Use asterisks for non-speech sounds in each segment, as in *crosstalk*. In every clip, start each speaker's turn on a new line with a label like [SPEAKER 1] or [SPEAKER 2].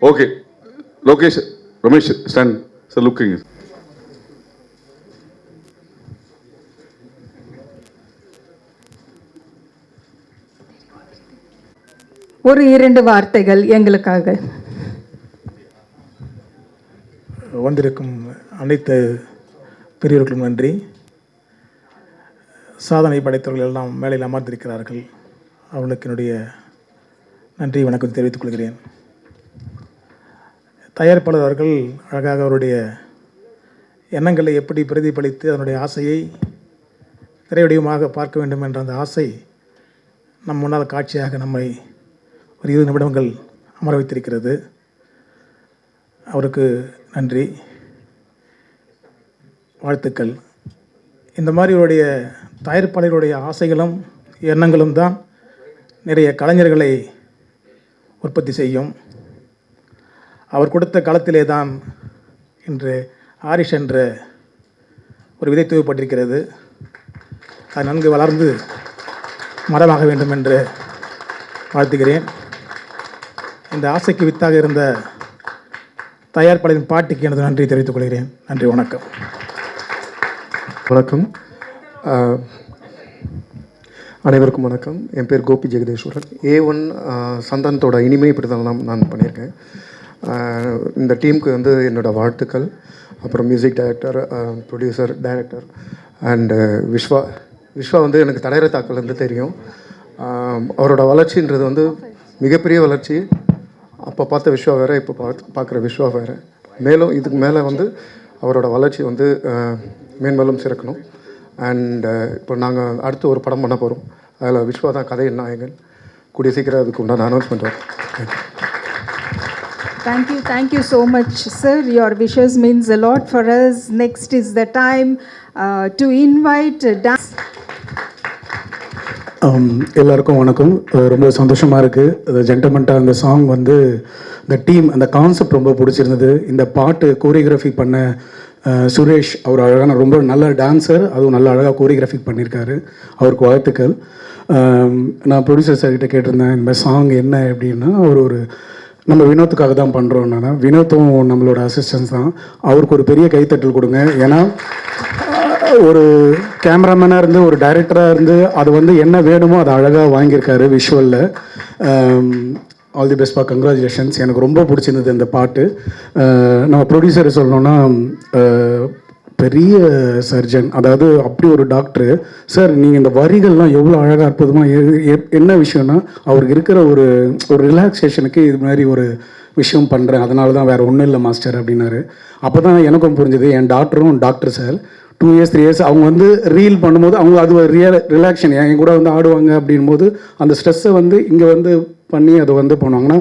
[SPEAKER 1] Okay Lokesh Ramesh stand sir looking
[SPEAKER 2] ஒரு இரண்டு வார்த்தைகள் எங்களுக்காக.
[SPEAKER 3] வந்திருக்கும் அனைத்து பெரியவர்களுக்கும் நன்றி. சாதனை படைத்தவர்கள் எல்லாம் மேலையில் அமர்ந்திருக்கிறார்கள். அவர்களுக்கு என்னுடைய நன்றி வணக்கம் தெரிவித்துக் கொள்கிறேன். தயாரிப்பாளர் அவர்கள் அழகாக அவருடைய எண்ணங்களை எப்படி பிரதிபலித்து அதனுடைய ஆசையை திரைவடிவமாக பார்க்க வேண்டும் என்ற அந்த ஆசை நம் முன்னால் காட்சியாக நம்மை ஒரு இரு நிமிடங்கள் அமர வைத்திருக்கிறது. அவருக்கு நன்றி. வாழ்த்துக்கள். இந்த மாதிரி அவருடைய தயாரிப்பாளர்களுடைய ஆசைகளும் எண்ணங்களும் தான் நிறைய கலைஞர்களை உற்பத்தி செய்யும். அவர் கொடுத்த களத்திலே தான் இன்று ஆரிஷ் என்ற ஒரு விதை தூவப்பட்டிருக்கிறது அது நன்கு வளர்ந்து மரமாக வேண்டும் என்று வாழ்த்துகிறேன். இந்த ஆசைக்கு வித்தாக இருந்த தயாரிப்பாளரின் பாட்டிக்கு எனது நன்றி தெரிவித்துக் கொள்கிறேன். நன்றி வணக்கம்.
[SPEAKER 4] வணக்கம். அனைவருக்கும் வணக்கம். என் பேர் கோபி ஜெகதேஸ்வரன். ஏ ஒன் சந்தானத்தோட இனிமையை இப்படி தான் நான் நான் பண்ணியிருக்கேன். இந்த டீமுக்கு வந்து என்னோடய வாழ்த்துக்கள். அப்புறம் music director producer director and Vishwa. Vishwa வந்து எனக்கு தடையற தாக்கலேருந்து தெரியும். அவரோட வளர்ச்சின்றது வந்து மிகப்பெரிய வளர்ச்சி. அப்போ பார்த்த விஸ்வா வேறு இப்போ பார்த்து பார்க்குற விஸ்வா வேறு. மேலும் இதுக்கு மேலே வந்து அவரோட வளர்ச்சி வந்து மேன்மேலும் சிறக்கணும். அண்ட் இப்போ நாங்கள் அடுத்து ஒரு படம் பண்ண போகிறோம் அதில் விஸ்வா தான் கதை நாயகன். கூடிய சீக்கிரம் அதுக்கு உண்டான அனௌன்ஸ்மெண்ட் வரும்.
[SPEAKER 2] Thank you, thank you so much, sir. Your wishes means a lot for us. Next is the time uh, to invite uh, dance.
[SPEAKER 3] Um, எல்லாருக்கும் வணக்கம் ரொம்ப சந்தோஷமாக இருக்குது அது ஜென்டமெண்ட்டாக அந்த சாங் வந்து இந்த டீம் அந்த கான்செப்ட் ரொம்ப பிடிச்சிருந்தது இந்த பாட்டு கோரியோகிராஃபி பண்ண சுரேஷ் அவர் அழகான ரொம்ப நல்ல டான்ஸர் அதுவும் நல்ல அழகாக கோரியோகிராஃபி பண்ணியிருக்காரு அவருக்கு வாழ்த்துக்கள் um, நான் ப்ரொடியூசர் சார்கிட்ட கேட்டிருந்தேன் இந்த சாங் என்ன அப்படின்னா அவர் ஒரு நம்ம வினோத்துக்காக தான் பண்ணுறோம் நான். வினோத்தும் நம்மளோட அசிஸ்டன்ஸ் தான். அவருக்கு ஒரு பெரிய கைத்தட்டல் கொடுங்க. ஏன்னா ஒரு கேமராமேனாக இருந்து ஒரு டைரக்டராக இருந்து அது வந்து என்ன வேணுமோ அதை அழகாக வாங்கியிருக்காரு விஷுவலில் ஆல் தி பெஸ்ட்பா கங்க்ராச்சுலேஷன்ஸ் எனக்கு ரொம்ப பிடிச்சிருந்தது இந்த பாட்டு. Uh, நம்ம ப்ரொடியூசர் சொல்லணும்னா uh, பெரிய சர்ஜன் அதாவது அப்படி ஒரு டாக்டர் சார் நீங்கள் இந்த வரிகள்லாம் எவ்வளோ அழகாக அற்புதமாக என்ன விஷயம்னா அவருக்கு இருக்கிற ஒரு ஒரு ரிலாக்ஸேஷனுக்கு இது மாதிரி ஒரு விஷயம் பண்ணுறேன் அதனால தான் வேறு ஒன்றும் இல்லை மாஸ்டர் அப்படின்னாரு. அப்போ தான் எனக்கும் புரிஞ்சுது என் டாக்டரும் doctor sir two years three years அவங்க வந்து ரீல் பண்ணும்போது அவங்க அது ஒரு ரியல் ரிலாக்ஷன் என் கூட வந்து ஆடுவாங்க அப்படின்போது அந்த ஸ்ட்ரெஸ்ஸை வந்து இங்கே வந்து பண்ணி அதை வந்து பண்ணுவாங்கன்னா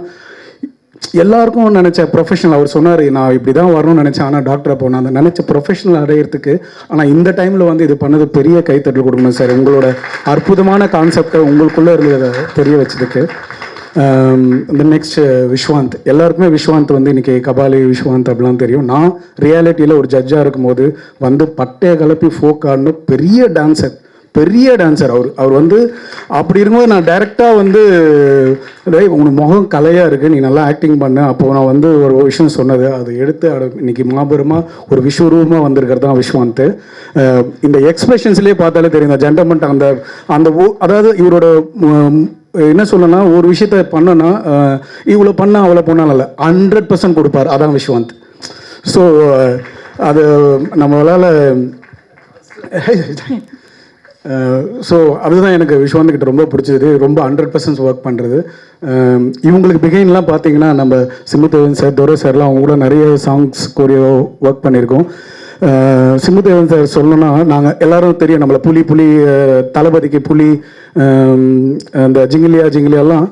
[SPEAKER 3] எல்லாருக்கும் நினச்ச ப்ரொஃபஷனல் அவர் சொன்னார் நான் இப்படி தான் வரணும்னு நினச்சேன். ஆனால் டாக்டரை போனேன் அந்த நினச்ச ப்ரொஃபஷனல் அடையிறதுக்கு ஆனால் இந்த டைமில் வந்து இது பண்ணது பெரிய கைத்தட்டல் கொடுக்கணும் சார் உங்களோட அற்புதமான கான்செப்டை உங்களுக்குள்ளே இருந்ததை தெரிய வச்சதுக்கு இந்த நெக்ஸ்ட் விஸ்வாந்த் எல்லாருக்குமே விஸ்வாந்த் வந்து இன்னைக்கு கபாலி விஸ்வாந்த் அப்படிலாம் தெரியும். நான் ரியாலிட்டியில் ஒரு ஜட்ஜாக இருக்கும்போது வந்து பட்டைய கலப்பி ஃபோக் ஆடின பெரிய டான்ஸர் பெரிய டான்சர் அவர் அவர் வந்து அப்படி இருக்கும்போது நான் டைரெக்டாக வந்து டேய் உனக்கு முகம் கலையாக இருக்குது நீ நல்லா ஆக்டிங் பண்ண. அப்போது நான் வந்து ஒரு விஷயம் சொன்னது அதை எடுத்து அட இன்னைக்கு மாபெருமாக ஒரு விஸ்வரூபமாக வந்திருக்கிறது தான் விஸ்வாந்த். இந்த எக்ஸ்பிரஷன்ஸ்லேயே பார்த்தாலே தெரியும் இந்த ஜென்டமெண்ட் அந்த அந்த அதாவது இவரோட என்ன சொல்லணும்னா ஒரு விஷயத்த பண்ணனா இவ்வளோ பண்ணால் அவ்வளோ பண்ணாலும் இல்லை ஹண்ட்ரட் பர்சன்ட் கொடுப்பார். அதான் விஸ்வந்த். ஸோ அது நம்மளால் ஸோ அதுதான் எனக்கு விஸ்வாந்த் கிட்ட ரொம்ப பிடிச்சது. ரொம்ப ஹண்ட்ரட் பர்சன்ட் ஒர்க் பண்ணுறது இவங்களுக்கு பிகைன்லாம் பார்த்தீங்கன்னா நம்ம சிம்முத்தேவன் சார் துரை சார்லாம் அவங்க கூட நிறைய சாங்ஸ் கோரியோ ஒர்க் பண்ணியிருக்கோம். சிம்முத்தேவன் சார் சொல்லணும்னா நாங்கள் எல்லாரும் தெரியும் நம்மளை புலி புலி தளபதிக்கு புலி அந்த ஜிங்கிலியா ஜிங்கிலியாலாம்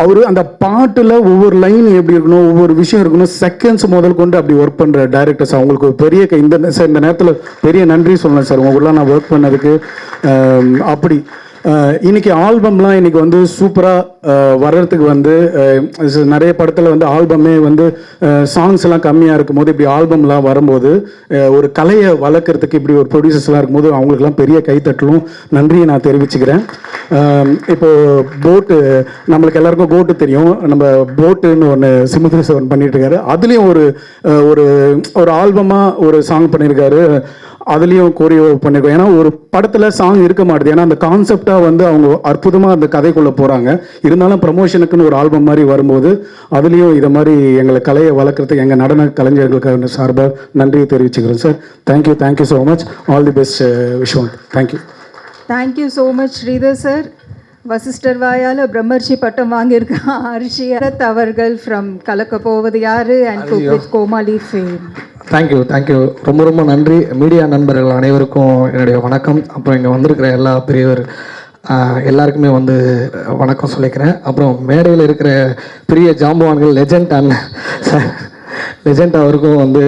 [SPEAKER 3] அவர் அந்த பாட்டில் ஒவ்வொரு லைன் எப்படி இருக்கணும் ஒவ்வொரு விஷயம் இருக்கணும் செகண்ட்ஸ் முதல் கொண்டு அப்படி ஒர்க் பண்ணுற டேரக்டர்ஸ் அவங்களுக்கு ஒரு பெரிய இந்த சார் இந்த நேரத்தில் பெரிய நன்றி சொல்லணும் சார் உங்களுக்குலாம் நான் ஒர்க் பண்ணதுக்கு அப்படி. இன்னைக்கு ஆல்பம்லாம் இன்னைக்கு வந்து சூப்பராக வர்றதுக்கு வந்து நிறைய படத்தில் வந்து ஆல்பமே வந்து சாங்ஸ் எல்லாம் கம்மியாக இருக்கும்போது இப்படி ஆல்பம்லாம் வரும்போது ஒரு கலையை வளர்க்குறதுக்கு இப்படி ஒரு ப்ரொடியூசர்ஸ்லாம் இருக்கும்போது அவங்களுக்குலாம் பெரிய கைத்தட்டலும் நன்றியை நான் தெரிவிச்சுக்கிறேன். இப்போ போட்டு நம்மளுக்கு எல்லாருக்கும் கோட்டு தெரியும். நம்ம போட்டுன்னு ஒன்று சிமுத்திரி சிவன் பண்ணிட்டு இருக்காரு. அதுலேயும் ஒரு ஒரு ஒரு ஆல்பமாக ஒரு சாங் பண்ணியிருக்காரு அதுலேயும் கோரியோ பண்ணியிருக்கோம் ஏன்னா ஒரு படத்தில் சாங் இருக்க மாட்டுது. ஏன்னா அந்த கான்செப்டாக வந்து அவங்க அற்புதமாக அந்த கதைக்குள்ளே போகிறாங்க இருந்தாலும் ப்ரமோஷனுக்குன்னு ஒரு ஆல்பம் மாதிரி வரும்போது அதுலேயும் இதை மாதிரி எங்களை கலையை வளர்க்குறதுக்கு எங்கள் நடன கலைஞர்களுக்கு சார்பாக நன்றியை தெரிவிச்சுக்கிறேன் sir thank you thank you so much all the best Vishwanth thank you
[SPEAKER 2] thank you so much Sridhar sir Vasishta வாயால் பிரம்மர்ஷி பட்டம் வாங்கியிருக்க ஹர்ஷி *laughs* அரத் அவர்கள் ஃப்ரம் கலக்க போவது யாரு? And Comali fame
[SPEAKER 5] thank you thank you ரொம்ப ரொம்ப நன்றி. மீடியா நண்பர்கள் அனைவருக்கும் என்னுடைய வணக்கம். அப்புறம் இங்கே வந்திருக்கிற எல்லா பெரியவர் எல்லாருக்குமே வந்து வணக்கம் சொல்லிக்கிறேன். அப்புறம் மேடையில் இருக்கிற பெரிய ஜாம்பவான்கள் லெஜண்ட் அண்ணன் லெஜண்ட் அவருக்கும் வந்து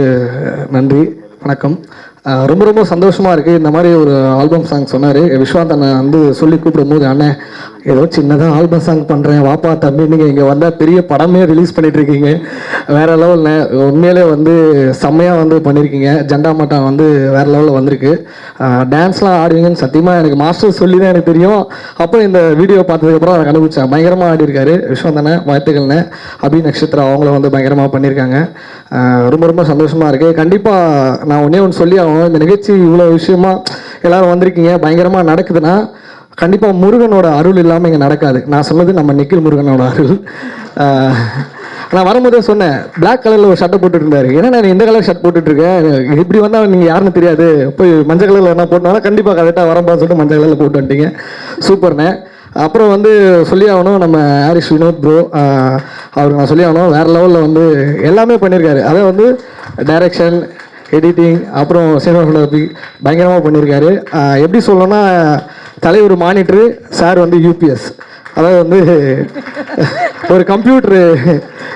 [SPEAKER 5] நன்றி வணக்கம். ரொம்ப ரொம்ப சந்தோஷமாக இருக்குது இந்த மாதிரி ஒரு ஆல்பம் சாங் சொன்னார். விஸ்வாந்த் அண்ணன் வந்து சொல்லி கூப்பிடும்போது அண்ணன் ஏதோ சின்னதாக ஆல்பம் சாங் பண்ணுறேன் வாப்பா தம்பி நீங்கள் இங்கே வந்தால் பெரிய படமே ரிலீஸ் பண்ணிட்டு இருக்கீங்க வேற லெவலில் உண்மையிலே வந்து செம்மையாக வந்து பண்ணியிருக்கீங்க ஜெண்டா மட்டம் வந்து வேறு லெவலில் வந்திருக்கு. டான்ஸ்லாம் ஆடுவீங்கன்னு சத்தியமாக எனக்கு மாஸ்டர் சொல்லி தான் எனக்கு தெரியும். அப்புறம் இந்த வீடியோ பார்த்ததுக்கப்புறம் அதை கண்டுபிடிச்சேன். பயங்கரமாக ஆடிருக்காரு விஸ்வந்தனை வாழ்த்துக்கள்னே. அபி நட்சத்திரம் அவங்கள வந்து பயங்கரமாக பண்ணியிருக்காங்க. ரொம்ப ரொம்ப சந்தோஷமாக இருக்குது கண்டிப்பாக நான் ஒன்றே ஒன்று சொல்லி ஆகணும். இந்த நிகழ்ச்சி இவ்வளோ விஷயமா எல்லோரும் வந்திருக்கீங்க. பயங்கரமாக நடக்குதுன்னா கண்டிப்பாக முருகனோட அருள் இல்லாமல் இங்கே நடக்காது. நான் சொன்னது நம்ம நிக்கில் முருகனோட அருள். நான் வரும்போதே சொன்னேன் பிளாக் கலரில் ஒரு ஷர்ட்டை போட்டுட்டு இருந்தாரு ஏன்னா நான் இந்த கலர் ஷர்ட் போட்டுட்ருக்கேன் இப்படி வந்தால் நீங்கள் யாருன்னு தெரியாது. போய் மஞ்சள் கலரில் என்ன போட்டனால கண்டிப்பாக கரெக்டாக வரம்பான்னு சொல்லிட்டு மஞ்சள் கலரில் போட்டு வந்துட்டீங்க. சூப்பர்ண்ணே. அப்புறம் வந்து சொல்லி ஆகணும் நம்ம ஹாரிஸ் வினோத் ப்ரோ அவருக்கு நான் சொல்லி ஆகணும் வேறு லெவலில் வந்து எல்லாமே பண்ணியிருக்காரு. அதை வந்து டைரக்ஷன் எடிட்டிங் அப்புறம் சினிமாட்டோகிராஃபி பயங்கரமாக பண்ணியிருக்காரு. எப்படி சொல்லணும்னா தலைவர் மானிட்ரு சார் வந்து யூபிஎஸ் அதாவது வந்து ஒரு கம்ப்யூட்ரு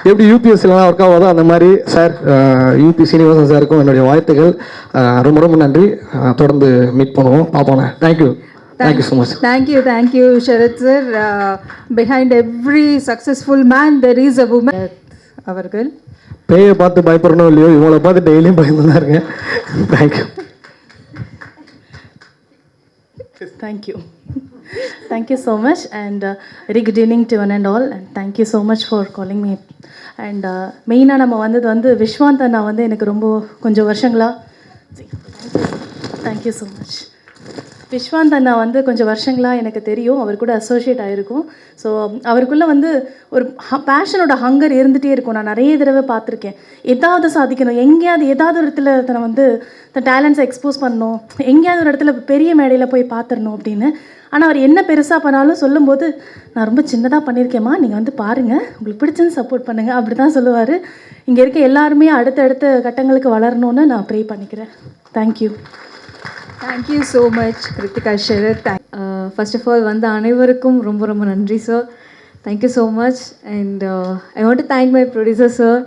[SPEAKER 5] எப்படி யூபிஎஸ்லாம் ஒர்க் ஆகாதோ அந்த மாதிரி சார் யூபி சீனிவாசன் சாருக்கும் என்னுடைய வாழ்த்துக்கள். ஆஹ் ரொம்ப ரொம்ப நன்றி. தொடர்ந்து மீட் பண்ணுவோம். பார்ப்போண்ணே thank you thank you so much
[SPEAKER 2] Thank you, thank you, Sharat sir. Uh, behind every successful man, there is a woman. அவர்கள்.
[SPEAKER 5] பேயை பார்த்து பயப்படணும் இல்லையோ இவங்கள பார்த்து டெய்லியும் பயந்து தான் இருக்கேன் thank you
[SPEAKER 6] Thank you. thank you so much, and uh, very good evening to one and all, and thank you so much for calling me. And uh, மெயினாக நம்ம வந்தது வந்து விஸ்வாந்த் அண்ணா வந்து எனக்கு ரொம்ப கொஞ்சம் வருஷங்களா thank you so much Vishwanth அண்ணா வந்து கொஞ்சம் வருஷங்களாக எனக்கு தெரியும். அவர் கூட அசோசியேட் ஆகிருக்கும் ஸோ அவருக்குள்ளே வந்து ஒரு பேஷனோட ஹங்கர் இருந்துகிட்டே இருக்கும். நான் நிறைய தடவை பார்த்துருக்கேன். ஏதாவது சாதிக்கணும். எங்கேயாவது ஏதாவது ஒரு இடத்துல தன்னை வந்து தன் டேலண்ட்ஸை எக்ஸ்போஸ் பண்ணணும். எங்கேயாவது ஒரு இடத்துல பெரிய மேடையில் போய் பார்த்துடணும் அப்படின்னு. ஆனால் அவர் என்ன பெருசாக பண்ணாலும் சொல்லும்போது நான் ரொம்ப சின்னதாக பண்ணியிருக்கேம்மா. நீங்கள் வந்து பாருங்கள் உங்களுக்கு பிடிச்சது சப்போர்ட் பண்ணுங்கள் அப்படி தான் சொல்லுவார். இங்கே இருக்க எல்லாருமே அடுத்தடுத்த கட்டங்களுக்கு வளரணும்னு நான் ப்ரே பண்ணிக்கிறேன். Thank you
[SPEAKER 2] thank you so much Krithika Sharath thank
[SPEAKER 7] first of all வந்த அனைவருக்கும் ரொம்ப ரொம்ப நன்றி sir thank you so much and I want to thank my producer sir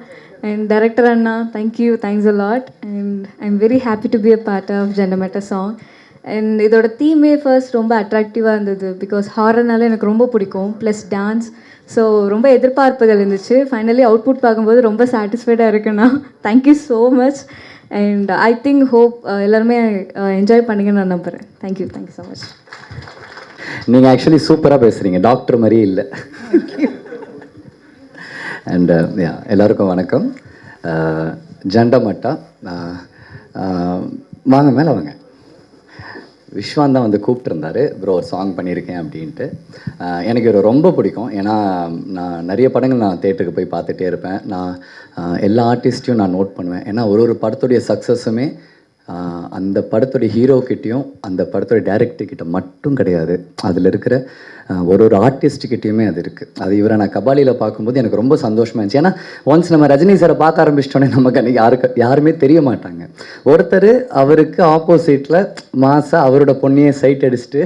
[SPEAKER 7] and director Anna thank you thanks a lot and I am very happy to be a part of ஜெண்டமேட்டர் song and இதோட தீமே first ரொம்ப அட்ராக்டிவாக இருந்தது because ஹாரர்னால எனக்கு ரொம்ப பிடிக்கும் plus dance so ரொம்ப எதிர்பார்ப்புகள் இருந்துச்சு. ஃபைனலி அவுட்புட் பார்க்கும்போது ரொம்ப சாட்டிஸ்ஃபைடாக இருக்குண்ணா thank you so much and I think hope எல்லாருமே என்ஜாய் பண்ணிங்கன்னு நான் நம்புகிறேன் thank you thank you so much
[SPEAKER 8] நீங்கள் ஆக்சுவலி சூப்பராக பேசுகிறீங்க டாக்டர் மாதிரியே இல்லை. அண்ட் uh, எல்லாருக்கும் வணக்கம். Uh, ஜண்டமட்டா. Uh, வாங்க மேலே வாங்க. விஸ்வான் தான் வந்து கூப்பிட்டுருந்தாரு ப்ரோ ஒரு சாங் பண்ணியிருக்கேன் அப்படின்ட்டு. எனக்கு இவரை ரொம்ப பிடிக்கும். ஏன்னா நான் நிறைய படங்கள் நான் தேட்டருக்கு போய் பார்த்துட்டே இருப்பேன். நான் எல்லா ஆர்டிஸ்ட்டையும் நான் நோட் பண்ணுவேன். ஏன்னா ஒரு ஒரு படத்துடைய சக்ஸஸுமே அந்த படத்துடைய ஹீரோக்கிட்டேயும் அந்த படத்துடைய டைரக்டர்கிட்ட மட்டும் கிடையாது. அதில் இருக்கிற ஒரு ஒரு ஆர்டிஸ்ட் அது இருக்குது அது இவரை நான் கபாலியில் பார்க்கும்போது எனக்கு ரொம்ப சந்தோஷமாக இருந்துச்சு. ஏன்னா ஒன்ஸ் நம்ம ரஜினி சாரை பார்க்க ஆரம்பிச்சிட்டோன்னே நமக்கு அன்றைக்கி யாருக்கு யாருமே தெரிய மாட்டாங்க. ஒருத்தர் அவருக்கு ஆப்போசிட்டில் மாதம் அவரோட பொண்ணையே சைட் அடிச்சுட்டு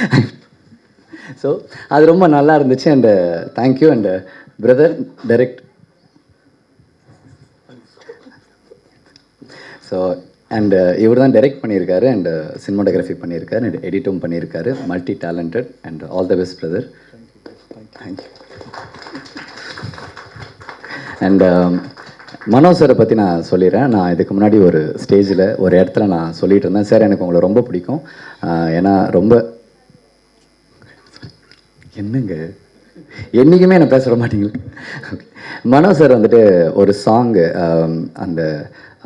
[SPEAKER 8] *laughs* ஸோ அது ரொம்ப நல்லா இருந்துச்சு. And thank you and brother direct so and இவர் தான் டைரக்ட் பண்ணியிருக்காரு அண்டு சினிமாட்டோகிராஃபி uh, பண்ணியிருக்காரு அண்ட் எடிட்டும் பண்ணியிருக்காரு. Multi talented and all the best brother thank you and Mano சாரை பற்றி நான் சொல்லிடுறேன். நான் இதுக்கு முன்னாடி ஒரு ஸ்டேஜில் ஒரு இடத்துல நான் சொல்லிட்டு இருந்தேன். சார் எனக்கு உங்களை ரொம்ப பிடிக்கும். ஏன்னா ரொம்ப என்னங்க? என்றைக்குமே என்ன பேச மாட்டீங்களே? மாட்டீங்களா மனோ சார் வந்துட்டு ஒரு சாங்கு um, அந்த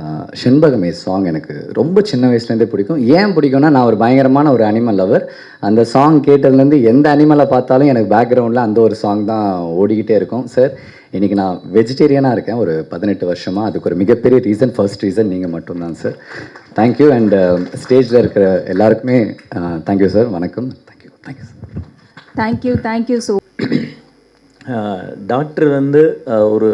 [SPEAKER 8] uh, செண்பகமே சாங் எனக்கு ரொம்ப சின்ன வயசுலேருந்தே பிடிக்கும். ஏன் பிடிக்கும்னா நான் ஒரு பயங்கரமான ஒரு அனிமல் லவர் அந்த சாங் கேட்டதுலேருந்து எந்த அனிமலை பார்த்தாலும் எனக்கு பேக்ரவுண்டில் அந்த ஒரு சாங் தான் ஓடிக்கிட்டே இருக்கும். சார் இன்றைக்கி நான் வெஜிடேரியனாக இருக்கேன். ஒரு பதினெட்டு வருஷமாக அதுக்கு ஒரு மிகப்பெரிய ரீசன் ஃபர்ஸ்ட் ரீசன் நீங்கள் மட்டும்தான் சார் தேங்க்யூ அண்ட் ஸ்டேஜில் இருக்கிற எல்லாருக்குமே uh, தேங்க்யூ சார் வணக்கம். Thank you thank you sir
[SPEAKER 2] thank you thank you so
[SPEAKER 9] doctor வந்து ஒரு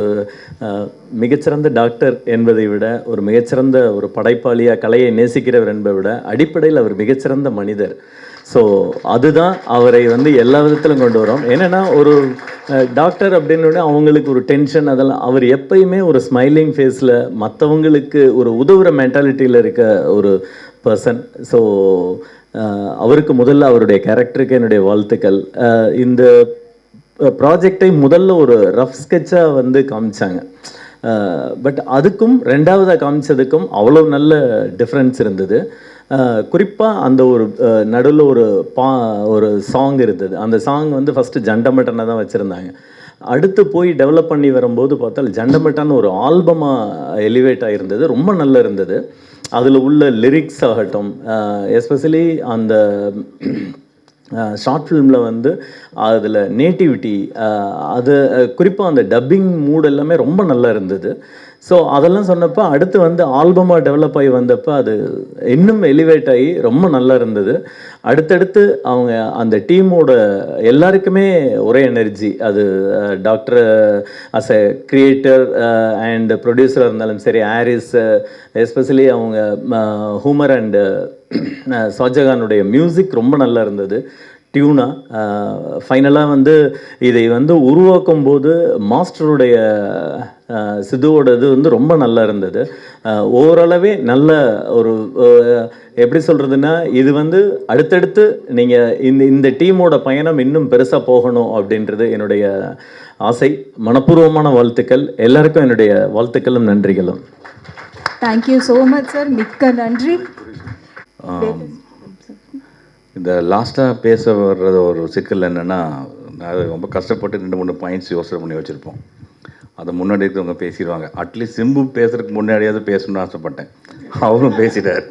[SPEAKER 9] மிகச்சிறந்த டாக்டர் என்பதை விட ஒரு மிகச்சிறந்த ஒரு படைப்பாளியாக கலையை நேசிக்கிறவர் என்பதை விட அடிப்படையில் அவர் மிகச்சிறந்த மனிதர். ஸோ அதுதான் அவரை வந்து எல்லா விதத்திலும் கொண்டு வரும். என்னென்னா ஒரு டாக்டர் அப்படின்னு அவங்களுக்கு ஒரு டென்ஷன் அதெல்லாம் அவர் எப்பயுமே ஒரு ஸ்மைலிங் ஃபேஸில் மற்றவங்களுக்கு ஒரு உதவுற மென்டாலிட்டியில் இருக்க ஒரு பர்சன் ஸோ அவருக்கு முதல்ல அவருடைய கேரக்டருக்கு என்னுடைய வாழ்த்துக்கள். இந்த ப்ராஜெக்டை முதல்ல ஒரு ரஃப் ஸ்கெட்சாக வந்து காமிச்சாங்க. பட் அதுக்கும் ரெண்டாவதாக காமிச்சதுக்கும் அவ்வளோ நல்ல டிஃப்ரென்ஸ் இருந்தது. குறிப்பாக அந்த ஒரு நடுவில் ஒரு பா ஒரு சாங் இருந்தது. அந்த சாங் வந்து ஃபஸ்ட்டு ஜண்டமட்டனை தான் வச்சுருந்தாங்க. அடுத்து போய் டெவலப் பண்ணி வரும்போது பார்த்தால் ஜண்டமட்டான்னு ஒரு ஆல்பமாக எலிவேட் ஆகிருந்தது ரொம்ப நல்லா இருந்தது. அதில் உள்ள லிரிக்ஸ் ஆகட்டும் எஸ்பெஷலி அந்த ஷார்ட் ஃபிலிமில் வந்து அதில் நேட்டிவிட்டி அது குறிப்பாக அந்த டப்பிங் மூட் எல்லாமே ரொம்ப நல்லா இருந்தது. ஸோ அதெல்லாம் சொன்னப்போ அடுத்து வந்து ஆல்பமாக டெவலப் ஆகி வந்தப்போ அது இன்னும் எலிவேட் ஆகி ரொம்ப நல்லா இருந்தது. அடுத்தடுத்து அவங்க அந்த டீமோட எல்லாருக்குமே ஒரே எனர்ஜி அது doctor as a creator and ப்ரொடியூசராக இருந்தாலும் சரி ஆரிஸ் எஸ்பெஷலி அவங்க ஹூமர் அண்டு ஷாஜகானுடைய மியூசிக் ரொம்ப நல்லா இருந்தது. டியூனா ஃபைனலாக வந்து இதை வந்து உருவாக்கும் போது மாஸ்டருடைய சிதுவோட இது வந்து ரொம்ப நல்லா இருந்தது. ஓரளவே நல்ல ஒரு எப்படி சொல்கிறதுன்னா இது வந்து அடுத்தடுத்து நீங்கள் இந்த இந்த டீமோட பயணம் இன்னும் பெருசாக போகணும் அப்படின்றது என்னுடைய ஆசை. மனப்பூர்வமான வாழ்த்துக்கள். எல்லாருக்கும் என்னுடைய வாழ்த்துக்களும் நன்றிகளும்.
[SPEAKER 2] தேங்க்யூ ஸோ மச் சார் மிக்க நன்றி.
[SPEAKER 1] இந்த லாஸ்ட்டாக பேச வர்றது ஒரு சிக்கல் என்னென்னா அது ரொம்ப கஷ்டப்பட்டு ரெண்டு மூணு பாயிண்ட்ஸ் யோசனை பண்ணி வச்சுருப்போம். அதை முன்னாடி இருக்கிறவங்க பேசிடுவாங்க. அட்லீஸ்ட் சிம்பு பேசுறதுக்கு முன்னாடியாவது பேசணும்னு ஆசைப்பட்டேன். அவரும் பேசிட்டார்.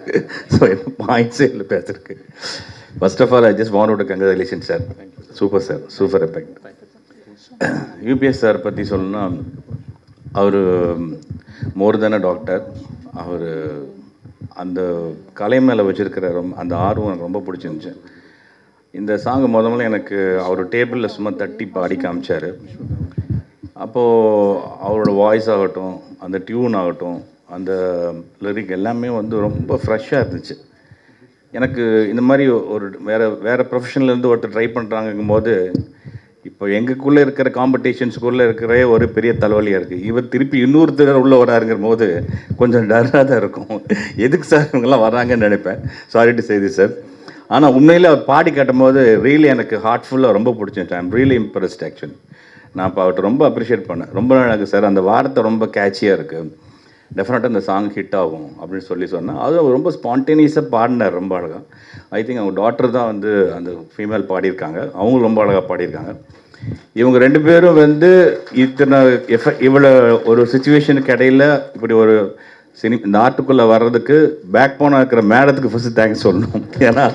[SPEAKER 1] ஸோ என்ன பாயிண்ட்ஸே இல்லை பேசுறதுக்கு. First of all I just want to congratulation sir super sir super effect UPS sir பற்றி சொல்லணும்னா அவர் மோர் தென் அ டாக்டர் அவர் அந்த கலை மேலே வச்சுருக்கிற ரொம்ப அந்த ஆர்வம் எனக்கு ரொம்ப பிடிச்சிருந்துச்சு. இந்த சாங் முதல்ல எனக்கு அவர் டேபிளில் சும்மா தட்டி பாடி காமிச்சார். அப்போது அவரோட வாய்ஸ் ஆகட்டும் அந்த டியூன் ஆகட்டும் அந்த லிரிக் எல்லாமே வந்து ரொம்ப ஃப்ரெஷ்ஷாக இருந்துச்சு. எனக்கு இந்த மாதிரி ஒரு வேறு வேறு ப்ரொஃபஷன்லேருந்து ஒருத்தர் ட்ரை பண்ணுறாங்கும் போது இப்போ எங்களுக்குள்ளே இருக்கிற காம்படிஷன்ஸுக்குள்ளே இருக்கிற ஒரு பெரிய தலைவலியாக இருக்குது இவர் திருப்பி இன்னொருத்தர் உள்ளே வராருங்கிற போது கொஞ்சம் டர்ராக தான் இருக்கும். எதுக்கு சார் இவங்கெல்லாம் வராங்கன்னு நினைப்பேன். சாரி டு செய்தி சார் ஆனால் உண்மையில் அவர் பாடி காட்டும் போது ரியலி எனக்கு ஹார்ட்ஃபுல்லாக ரொம்ப பிடிச்சிருச்சு ஐம் ரியலி இம்ப்ரெஸ்ட் ஆக்சுவலி நான் இப்போ அவர்கிட்ட ரொம்ப அப்ரிஷியேட் பண்ணேன். ரொம்ப நாளாக சார் அந்த வார்த்தை ரொம்ப கேட்சியாக இருக்குது டெஃபினட்டாக இந்த சாங் ஹிட் ஆகும் அப்படின்னு சொல்லி சொன்னால் அது அவர் ரொம்ப ஸ்பான்டேனியஸாக பாடினார் ரொம்ப அழகாக ஐ திங்க் அவங்க டாக்டர் தான் வந்து அந்த ஃபீமேல் பாடியிருக்காங்க. அவங்களும் ரொம்ப அழகாக பாடியிருக்காங்க. இவங்க ரெண்டு பேரும் வந்து இத்தனை எஃப இவ்வளோ ஒரு சுச்சுவேஷனுக்கு இடையில இப்படி ஒரு சினி இந்த ஆர்ட்டுக்குள்ளே வர்றதுக்கு பேக் போனாக இருக்கிற மேடத்துக்கு ஃபஸ்ட்டு தேங்க்ஸ் சொல்லணும். ஏன்னா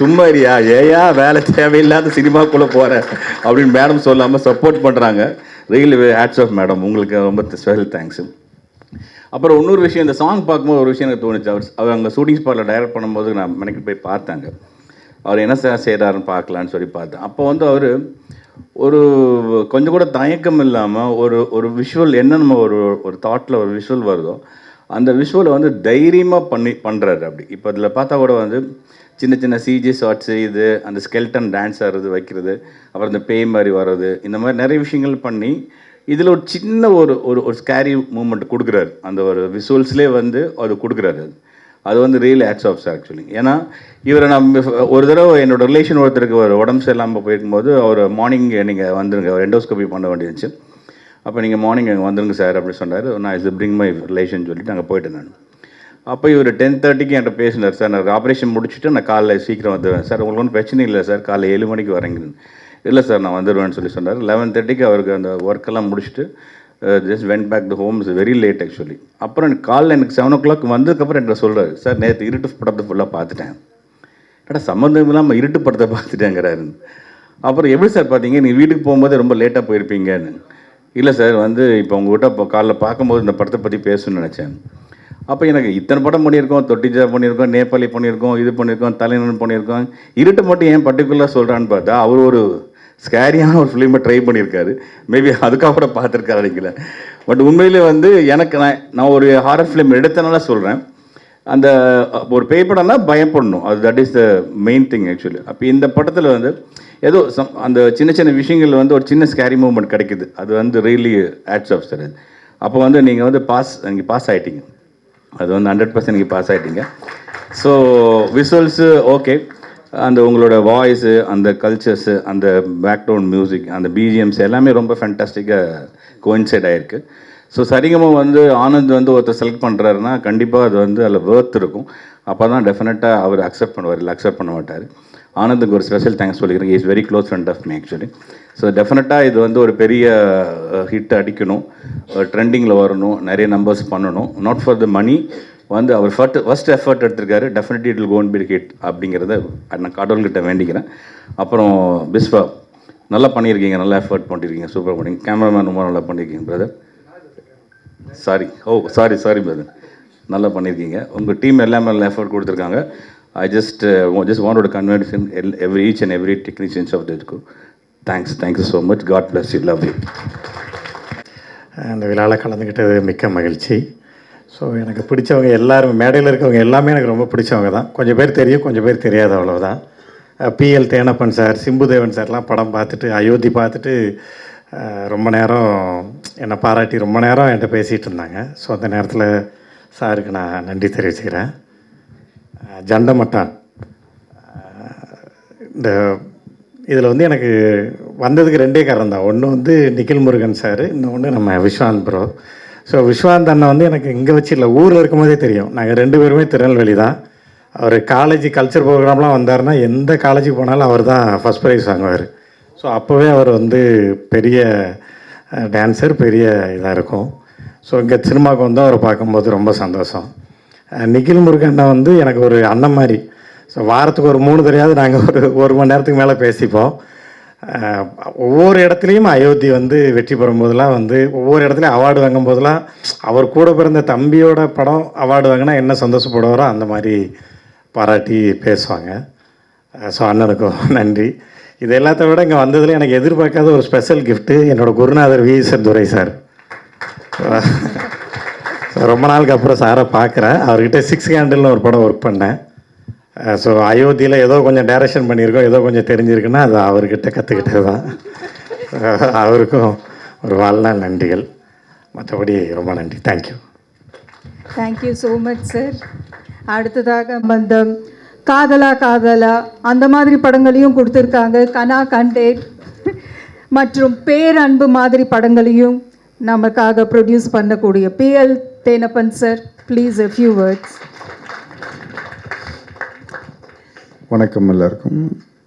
[SPEAKER 1] சும்மா இல்லையா ஏயா வேலை தேவையில்லாத சினிமாக்குள்ளே போகிற அப்படின்னு மேடம் சொல்லாமல் சப்போர்ட் பண்ணுறாங்க ரியல் ஹேட்ஸ் ஆஃப் மேடம் உங்களுக்கு ரொம்ப ஸ்பெஷல் தேங்க்ஸு அப்புறம் இன்னொரு விஷயம் இந்த சாங் பார்க்கும்போது ஒரு விஷயம் எனக்கு தோணுச்சு. அவர் அவர் அங்கே ஷூட்டிங் ஸ்பாட்டில் டைரக்ட் பண்ணும்போது நான் மெனக்கு போய் பார்த்தாங்க. அவர் என்ன சார் செய்கிறாருன்னு பார்க்கலான்னு சொல்லி பார்த்தேன். அப்போ வந்து அவர் ஒரு கொஞ்சம் கூட தயக்கம் இல்லாமல் ஒரு ஒரு விஷுவல் என்ன நம்ம ஒரு ஒரு தாட்டில் ஒரு விஷுவல் வருதோ அந்த விஷுவலை வந்து தைரியமாக பண்ணி பண்ணுறாரு அப்படி. இப்போ அதில் பார்த்தா கூட வந்து சின்ன சின்ன சிஜி ஷார்ட்ஸு இது அந்த ஸ்கெல்டன் டான்ஸ் ஆடுறது வைக்கிறது அப்புறம் இந்த பேய் மாதிரி வர்றது இந்த மாதிரி நிறைய விஷயங்கள் பண்ணி இதில் ஒரு சின்ன ஒரு ஒரு ஒரு ஸ்கேரி மூமெண்ட் கொடுக்குறாரு. அந்த ஒரு விசுவல்ஸ்லேயே வந்து அது கொடுக்குறாரு அது. அது வந்து real acts of sir actually ஏன்னா இவரை நம்ம ஒரு தடவை என்னோட ரிலேஷன் ஒருத்தருக்கு ஒரு உடம்பு சரியில்லாமல் போயிருக்கும்போது அவர் மார்னிங் நீங்கள் வந்துருங்க எண்டோஸ்கோபி பண்ண வேண்டியிருந்துச்சு. அப்போ நீங்கள் மார்னிங் அங்கே வந்துருங்க சார் அப்படி சொன்னார். நான் இஸ் பிரிங் மை ரிலேஷன் சொல்லிட்டு அங்கே போயிட்டேன் நான். அப்போ இவர் டென் தேர்ட்டிக்கு என்கிட்ட பேசினார் சார் நான் ஆப்ரேஷன் முடிச்சுட்டு நான் காலைல சீக்கிரம் வந்துடுவேன். சார் உங்களுக்கு ஒன்றும் பிரச்சனை இல்லை சார் காலைல ஏழு மணிக்கு வரேங்கிறேன். இல்லை சார் நான் வந்துடுவேன்னு சொல்லி சொன்னார். லெவன் தேர்ட்டிக்கு அவருக்கு அந்த ஒர்க்கெல்லாம் முடிச்சுட்டு just went back to home is very late actually அப்புறம் எனக்கு காலைல எனக்கு செவன் ஓ கிளாக் வந்ததுக்கப்புறம் என்கிட்ட சொல்கிறாரு சார் நேற்று இருட்டு படத்தை ஃபுல்லாக பார்த்துட்டேன். ஏடா சம்மந்தம் இல்லாமல் இருட்டு படத்தை பார்த்துட்டேங்கிறாரு. அப்புறம் எப்படி சார் பார்த்தீங்க? நீங்கள் வீட்டுக்கு போகும்போது ரொம்ப லேட்டாக போயிருப்பீங்கன்னு. இல்லை சார் வந்து இப்போ உங்ககிட்ட இப்போ காலைல பார்க்கும்போது இந்த படத்தை பற்றி பேசணும்னு நினச்சேன். அப்போ எனக்கு இத்தனை படம் பண்ணியிருக்கோம் தொட்டிஜா பண்ணியிருக்கோம் நேபாளி பண்ணியிருக்கோம் இது பண்ணியிருக்கோம் தலைநன் பண்ணியிருக்கோம். இருட்டு மட்டும் ஏன் பர்டிகுலராக சொல்கிறான்னு பார்த்தா அவர் ஒரு ஸ்கேரியான ஒரு ஃபிலிமை ட்ரை பண்ணியிருக்காரு. மேபி அதுக்காக கூட பார்த்துருக்காரு நினைக்கல பட் உண்மையிலே வந்து எனக்கு நான் நான் ஒரு ஹாரர் ஃபிலிம் எடுத்தனால சொல்கிறேன் அந்த ஒரு பேய் படம்னா பயப்படணும். அது that is the main thing actually அப்போ இந்த படத்தில் வந்து ஏதோ சம் அந்த சின்ன சின்ன விஷயங்கள் வந்து ஒரு சின்ன ஸ்கேரி மூமெண்ட் கிடைக்குது. அது வந்து ரியலி ஆட்ஸ் ஆஃப் சார் அப்போ வந்து நீங்கள் வந்து பாஸ் நீங்கள் பாஸ் ஆகிட்டீங்க அது வந்து ஹண்ட்ரட் பர்சன்ட் நீங்கள் பாஸ் ஆகிட்டீங்க ஸோ விசுவல்ஸு ஓகே அந்த உங்களோட வாய்ஸு அந்த கல்ச்சர்ஸு அந்த பேக்ரவுண்ட் மியூசிக் அந்த பிஜிஎம்ஸ் எல்லாமே ரொம்ப ஃபேண்டாஸ்டிக்காக கோயின்சைட் ஆகிருக்கு ஸோ சரிகமம் வந்து ஆனந்த் வந்து ஒருத்தர் செலக்ட் பண்ணுறாருன்னா கண்டிப்பாக அது வந்து அதில் வேர்த் இருக்கும். அப்போ தான் டெஃபினட்டாக அவர் அக்செப்ட் பண்ணுவார் இல்லை அக்செப்ட் பண்ண மாட்டார். ஆனந்துக்கு ஒரு ஸ்பெஷல் தேங்க்ஸ் சொல்லிக்கிறேன். Is very close friend of me actually so டெஃபினட்டாக இது வந்து ஒரு பெரிய uh, ஹிட் அடிக்கணும். Uh, ட்ரெண்டிங்கில் வரணும். நிறைய நம்பர்ஸ் பண்ணணும். நாட் ஃபார் த மணி வந்து அவர் ஃபர்ட் ஃபஸ்ட் எஃபர்ட் எடுத்திருக்காரு. Definitely it gonna be hit அப்படிங்கிறத நான் கடவுள்கிட்ட வேண்டிக்கிறேன். அப்புறம் பிஸ்வா நல்லா பண்ணியிருக்கீங்க. நல்லா எஃபர்ட் பண்ணியிருக்கீங்க. சூப்பர் பண்ணி. கேமராமேன் ரொம்ப நல்லா பண்ணியிருக்கீங்க brother sorry oh sorry sorry brother நல்லா பண்ணியிருக்கீங்க. உங்கள் டீம் எல்லாமே நல்லா எஃபர்ட் கொடுத்துருக்காங்க. I just just want to convention every each and every technicians of the thanks thank you so much God bless you love you
[SPEAKER 10] அந்த விழாவில் கலந்துக்கிட்டது மிக்க மகிழ்ச்சி. ஸோ எனக்கு பிடிச்சவங்க எல்லாரும் மேடையில் இருக்கவங்க எல்லாமே எனக்கு ரொம்ப பிடிச்சவங்க தான். கொஞ்சம் பேர் தெரியும் கொஞ்சம் பேர் தெரியாது அவ்வளோதான் பிஎல் தேனப்பன் சார் சிம்புதேவன் சார்லாம் படம் பார்த்துட்டு அயோத்தி பார்த்துட்டு ரொம்ப நேரம் என்னை பாராட்டி ரொம்ப நேரம் என்கிட்ட பேசிகிட்டு இருந்தாங்க. ஸோ அந்த நேரத்தில் சாருக்கு நான் நன்றி தெரிவிச்சுக்கிறேன். ஜண்டமட்டான். இந்த இதில் வந்து எனக்கு வந்ததுக்கு ரெண்டே காரணம் தான். ஒன்று வந்து நிகில் முருகன் சார் இன்னொன்று நம்ம விஸ்வாந்த் ப்ரோ. ஸோ விஸ்வாந்த் அண்ணன் வந்து எனக்கு இங்கே வச்சு இல்லை ஊரில் இருக்கும்போதே தெரியும். நாங்கள் ரெண்டு பேருமே திருநெல்வேலி தான். அவர் காலேஜ் கல்ச்சர் ப்ரோக்ராம்லாம் வந்தாருன்னா எந்த காலேஜுக்கு போனாலும் அவர் தான் ஃபஸ்ட் ப்ரைஸ் வாங்குவார். ஸோ அப்போவே அவர் வந்து பெரிய டான்ஸர் பெரிய இதாக இருக்கும். ஸோ இங்கே சினிமாவுக்கு வந்து அவரை பார்க்கும்போது ரொம்ப சந்தோஷம். நிகில் நிখিல் முருகன் அண்ணன் வந்து எனக்கு ஒரு அண்ணன் மாதிரி. ஸோ வாரத்துக்கு ஒரு மூணு தடையாவது நாங்கள் ஒரு ஒரு மணி நேரத்துக்கு மேலே பேசிப்போம். ஒவ்வொரு இடத்துலையும் அயோத்தி வந்து வெற்றி பெறும் போதெல்லாம் வந்து ஒவ்வொரு இடத்துலையும் அவார்டு வாங்கும் போதெல்லாம் அவர் கூட பிறந்த தம்பியோட படம் அவார்டு வாங்கினா என்ன சந்தோஷப்படுவாரோ அந்த மாதிரி பாராட்டி பேசுவாங்க. ஸோ அண்ணனுக்கும் *laughs* நன்றி. இது எல்லாத்த விட இங்கே வந்ததில் எனக்கு எதிர்பார்க்காத ஒரு ஸ்பெஷல் கிஃப்ட்டு என்னோட குருநாதர் வி. Durai sir. *laughs* ரொம்ப நாளுக்கு அப்புறம் சாரை பார்க்குறேன் அவர்கிட்ட சிக்ஸ் கேண்டில்னு ஒரு படம் ஒர்க் பண்ணேன். ஸோ அயோத்தியில் ஏதோ கொஞ்சம் டைரக்ஷன் பண்ணியிருக்கோம் ஏதோ கொஞ்சம் தெரிஞ்சிருக்குன்னா அது அவர்கிட்ட கற்றுக்கிட்டது தான் அவருக்கும் ஒரு வாழ்நாள் நன்றிகள். மற்றபடி ரொம்ப நன்றி. Thank you
[SPEAKER 2] thank you so much sir அடுத்ததாக அந்த காதலா காதலா அந்த மாதிரி படங்களையும் கொடுத்துருக்காங்க. கனா கண்டே மற்றும் பேரன்பு மாதிரி படங்களையும் நமக்காக ப்ரொடியூஸ் பண்ணக்கூடிய PL Thenappan sir please a few words
[SPEAKER 11] வணக்கம் எல்லாருக்கும்.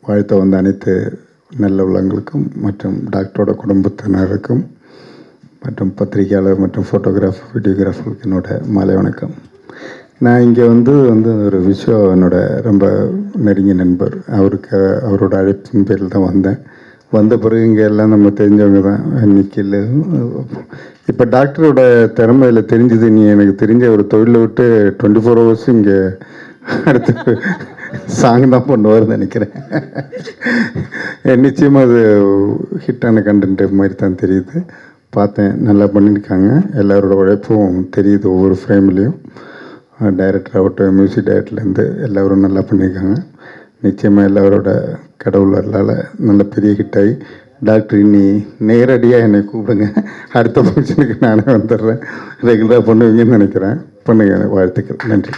[SPEAKER 11] வாழ்த்த வந்த அனைத்து நல்ல உள்ளங்களுக்கும் மற்றும் டாக்டரோட குடும்பத்தினருக்கும் மற்றும் பத்திரிகையாளர் மற்றும் ஃபோட்டோகிராஃப் வீடியோகிராஃபருக்கு என்னோட மாலை வணக்கம். நான் இங்கே வந்து வந்து ஒரு விஸ்வா என்னோட ரொம்ப நெருங்கிய நண்பர். அவருக்கு அவரோட அழைப்பின் பேரில் தான் வந்தேன். வந்த பிறகு இங்கே எல்லாம் நம்ம தெரிஞ்சவங்க தான். நிற்கல இப்போ டாக்டரோட திறமையில் தெரிஞ்சது நீ எனக்கு தெரிஞ்ச ஒரு தொழிலை விட்டு டுவெண்ட்டி ஃபோர் ஹவர்ஸ் இங்கே அடுத்து சாங் தான் பண்ணுவார்னு நினைக்கிறேன். *laughs* நிச்சயமாக அது ஹிட்டான கண்டென்ட் மாதிரி தான் தெரியுது. பார்த்தேன் நல்லா பண்ணியிருக்காங்க. எல்லாரோட உழைப்பும் தெரியுது ஒவ்வொரு ஃப்ரேம்லேயும் டைரக்டர் ஆகட்டும் மியூசிக் டைரக்டர்லேருந்து எல்லோரும் நல்லா பண்ணியிருக்காங்க. நிச்சயமாக எல்லாரோட கடவுள் வரலால் நல்ல பெரிய ஹிட்டாகி டாக்டர் இன்னி நேரடியாக என்னை கூப்பிடுங்க. அடுத்த ஃபங்க்ஷனுக்கு நானே வந்துடுறேன். ரெகுலராக பண்ணுவீங்கன்னு நினைக்கிறேன். பண்ணுங்க வாழ்த்துக்கள். நன்றி.